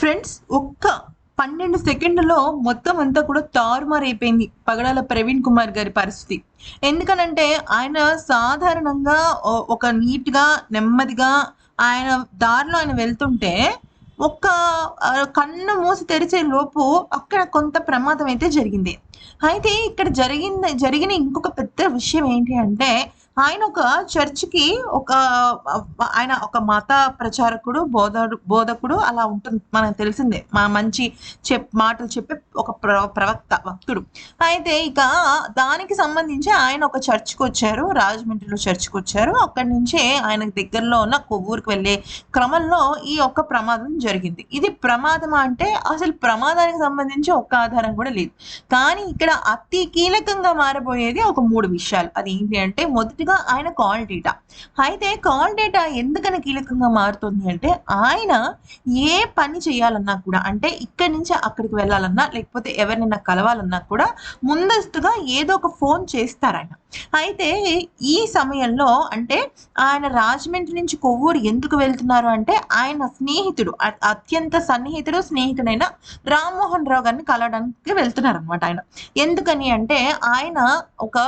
Friends ఒక్క పన్నెండు సెకండ్లలో మొత్తం అంతా కూడా తారుమారైపోయింది పగడాల ప్రవీణ్ కుమార్ గారి పరిస్థితి. ఎందుకనంటే ఆయన సాధారణంగా ఒక నీట్గా నెమ్మదిగా ఆయన దారిలో ఆయన వెళ్తుంటే ఒక్క కన్ను మూసి తెరిచే లోపు అక్కడ కొంత ప్రమాదం అయితే జరిగింది. అయితే ఇక్కడ జరిగింది జరిగిన ఇంకొక పెద్ద విషయం ఏంటి అంటే ఆయన ఒక చర్చికి ఒక ఆయన ఒక మత ప్రచారకుడు బోధ బోధకుడు అలా ఉంటుంది. మనకు తెలిసిందే. మా మంచి చెప్ మాటలు చెప్పే ఒక ప్ర ప్రవక్త భక్తుడు. అయితే ఇక దానికి సంబంధించి ఆయన ఒక చర్చ్కి వచ్చారు. రాజమండ్రిలో చర్చ్కి వచ్చారు. అక్కడి నుంచే ఆయనకు దగ్గరలో ఉన్న కొవ్వూరుకు వెళ్ళే క్రమంలో ఈ ఒక్క ప్రమాదం జరిగింది. ఇది ప్రమాదం అంటే అసలు ప్రమాదానికి సంబంధించి ఒక్క ఆధారం కూడా లేదు. కానీ ఇక్కడ అతి కీలకంగా మారబోయేది ఒక మూడు విషయాలు. అది ఏంటి అంటే మొదటి మొదటిగా ఆయన కాల్ డేటా. అయితే కాల్ డేటా ఎందుకని కీలకంగా మారుతుంది అంటే ఆయన ఏ పని చేయాలన్నా కూడా అంటే ఇక్కడి నుంచి అక్కడికి వెళ్ళాలన్నా లేకపోతే ఎవరినైనా కలవాలన్నా కూడా ముందస్తుగా ఏదో ఒక ఫోన్ చేస్తారు ఆయన అయితే ఈ సమయంలో అంటే ఆయన రాజమండ్రి నుంచి కొవ్వూరు ఎందుకు వెళ్తున్నారు అంటే ఆయన స్నేహితుడు అత్యంత సన్నిహితుడు స్నేహితుడైన రామ్మోహన్ రావు గారిని కలవడానికి వెళ్తున్నారు అనమాట ఆయన. ఎందుకని అంటే ఆయన ఒక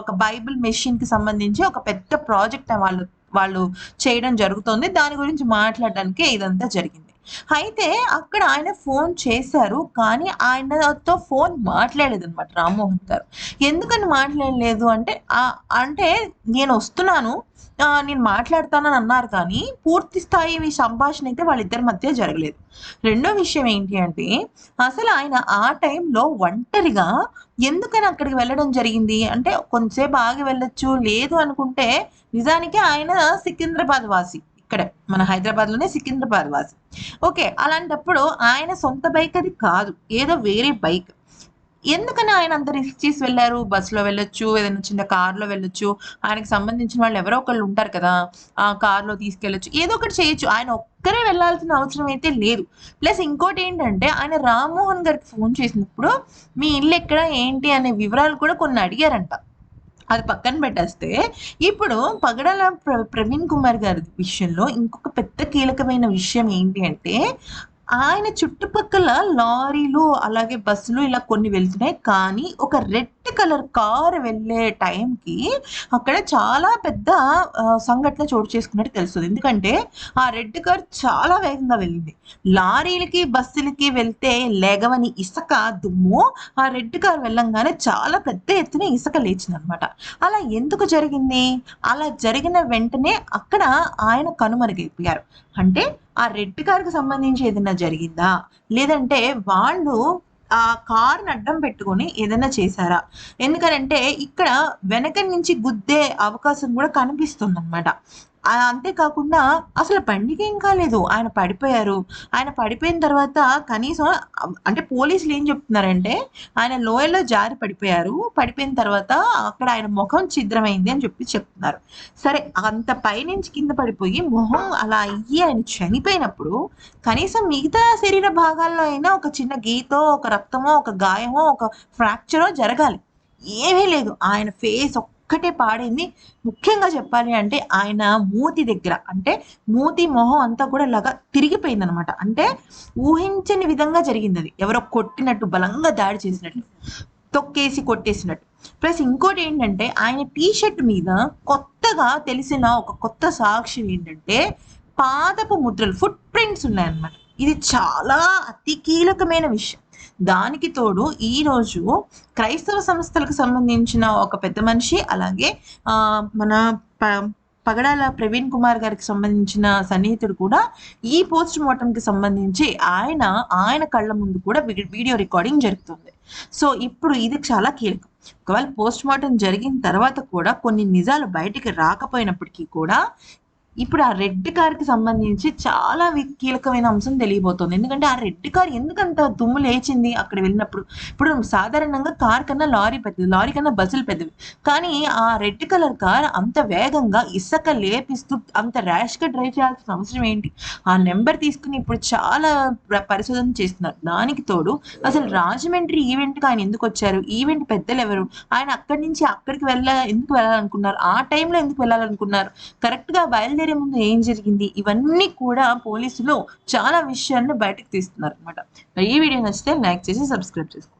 ఒక బైబిల్ మెషిన్కి సంబంధించి ఒక పెద్ద ప్రాజెక్ట్ వాళ్ళు వాళ్ళు చేయడం జరుగుతుంది. దాని గురించి మాట్లాడడానికి ఇదంతా జరిగింది. అయితే అక్కడ ఆయన ఫోన్ చేశారు కానీ ఆయనతో ఫోన్ మాట్లాడలేదు అనమాట రామ్మోహన్ గారు. ఎందుకని మాట్లాడలేదు అంటే అంటే నేను వస్తున్నాను ఆ, నేను మాట్లాడతానని అన్నారు కానీ పూర్తి స్థాయి సంభాషణ అయితే వాళ్ళిద్దరి మధ్య జరగలేదు. రెండో విషయం ఏంటి అంటే అసలు ఆయన ఆ టైంలో ఒంటరిగా ఎందుకని అక్కడికి వెళ్ళడం జరిగింది? అంటే కొంతసేపు ఆగి వెళ్ళొచ్చు లేదు అనుకుంటే నిజానికి ఆయన సికింద్రాబాద్ వాసి. ఇక్కడ మన హైదరాబాద్లోనే సికింద్రాబాద్ వాసి ఓకే అలాంటప్పుడు ఆయన సొంత బైక్ అది కాదు ఏదో వేరే బైక్. ఎందుకని ఆయన అంత రిస్క్ చేసి వెళ్ళారు బస్సులో వెళ్ళొచ్చు ఏదైనా చిన్న కార్లో వెళ్ళొచ్చు ఆయనకు సంబంధించిన వాళ్ళు ఎవరో ఒకళ్ళు ఉంటారు కదా ఆ కార్లో తీసుకెళ్ళొచ్చు ఏదో ఒకటి చేయొచ్చు. ఆయన ఒక్కరే వెళ్ళాల్సిన అవసరం అయితే లేదు. ప్లస్ ఇంకోటి ఏంటంటే ఆయన రామ్మోహన్ గారికి ఫోన్ చేసినప్పుడు మీ ఇల్లు ఎక్కడ ఏంటి అనే వివరాలు కూడా కొన్ని అడిగారంట. అది పక్కన పెట్టేస్తే ఇప్పుడు పగడాల ప్ర- ప్రవీణ్ కుమార్ గారి విషయంలో ఇంకొక పెద్ద కీలకమైన విషయం ఏంటి అంటే ఆయన చుట్టుపక్కల లారీలు అలాగే బస్సులు ఇలా కొన్ని వెళ్తున్నాయి. కానీ ఒక రెడ్ కలర్ కార్ వెళ్ళే టైంకి అక్కడ చాలా పెద్ద సంఘటన చోటు చేసుకున్నట్టు తెలుస్తుంది. ఎందుకంటే ఆ రెడ్ కార్ చాలా వేగంగా వెళ్ళింది. లారీలకి బస్సులకి వెళ్తే లేగవని ఇసుక దుమ్ము ఆ రెడ్ కార్ వెళ్ళంగానే చాలా పెద్ద ఎత్తున ఇసుక లేచింది అనమాట అలా ఎందుకు జరిగింది? అలా జరిగిన వెంటనే అక్కడ ఆయన కనుమరుగైపోయారు. అంటే ఆ రెడ్ కార్కి సంబంధించి ఏదైనా జరిగిందా? లేదంటే వాళ్ళు ఆ కార్ని అడ్డం పెట్టుకొని ఏదైనా చేశారా? ఎందుకనంటే ఇక్కడ వెనక నుంచి గుద్దే అవకాశం కూడా కనిపిస్తుంది అనమాట అంతేకాకుండా అసలు బండికి ఏం కాలేదు. ఆయన పడిపోయారు. ఆయన పడిపోయిన తర్వాత కనీసం అంటే పోలీసులు ఏం చెప్తున్నారంటే ఆయన లోయలో జారి పడిపోయారు. పడిపోయిన తర్వాత అక్కడ ఆయన ముఖం ఛిద్రమైంది అని చెప్పి చెప్తున్నారు. సరే అంత పైనుంచి కింద పడిపోయి మొహం అలా అయ్యి ఆయన చనిపోయినప్పుడు కనీసం మిగతా శరీర భాగాల్లో అయినా ఒక చిన్న గీతో ఒక రక్తమో ఒక గాయమో ఒక ఫ్రాక్చరో జరగాలి. ఏమీ లేదు. ఆయన ఫేస్ ఒక్కటే పాడింది. ముఖ్యంగా చెప్పాలి అంటే ఆయన మూతి దగ్గర అంటే మూతి మొహం అంతా కూడా ఇలాగా తిరిగిపోయింది అనమాట అంటే ఊహించని విధంగా జరిగింది అది. ఎవరో కొట్టినట్టు బలంగా దాడి చేసినట్టు తొక్కేసి కొట్టేసినట్టు. ప్లస్ ఇంకోటి ఏంటంటే ఆయన టీ షర్ట్ మీద కొత్తగా తెలిసిన ఒక కొత్త సాక్ష్యం ఏంటంటే పాదపు ముద్రలు ఫుట్ ప్రింట్స్ ఉన్నాయన్నమాట. ఇది చాలా అతి కీలకమైన విషయం. దానికి తోడు ఈ రోజు క్రైస్తవ సంస్థలకు సంబంధించిన ఒక పెద్ద మనిషి అలాగే ఆ, మన ప- పగడాల ప్రవీణ్ కుమార్ గారికి సంబంధించిన సన్నిహితుడు కూడా ఈ పోస్ట్ మార్టం కి సంబంధించి ఆయన ఆయన కళ్ళ ముందు కూడా వీడియో రికార్డింగ్ జరుగుతుంది. సో ఇప్పుడు ఇది చాలా కీలకం. ఒకవేళ పోస్ట్ మార్టం జరిగిన తర్వాత కూడా కొన్ని నిజాలు బయటికి రాకపోయినప్పటికీ కూడా ఇప్పుడు ఆ రెడ్ కార్కి సంబంధించి చాలా కీలకమైన అంశం తెలియబోతోంది. ఎందుకంటే ఆ రెడ్ కార్ ఎందుకంత దుమ్ము లేచింది అక్కడ వెళ్ళినప్పుడు? ఇప్పుడు సాధారణంగా కార్ కన్నా లారీ పెద్దది లారీ కన్నా బస్సులు పెద్దవి. కానీ ఆ రెడ్ కలర్ కార్ అంత వేగంగా ఇసుక లేపిస్తూ అంత ర్యాష్గా డ్రైవ్ చేయాల్సిన అవసరం ఏంటి? ఆ నెంబర్ తీసుకుని ఇప్పుడు చాలా పరిశోధన చేస్తున్నారు. దానికి తోడు అసలు రాజమండ్రి ఈవెంట్కి ఆయన ఎందుకు వచ్చారు? ఈవెంట్ పెద్దలు ఎవరు? ఆయన అక్కడి నుంచి అక్కడికి వెళ్ళ ఎందుకు వెళ్ళాలనుకున్నారు? ఆ టైంలో ఎందుకు వెళ్ళాలనుకున్నారు? కరెక్ట్గా బయలుదేరి బయలుదేరే ముందు ఏం జరిగింది? ఇవన్నీ కూడా పోలీసులు చాలా విషయాలను బయటకు తీస్తున్నారు అనమాట ఈ వీడియో నచ్చితే లైక్ చేసి సబ్స్క్రైబ్ చేసుకోండి.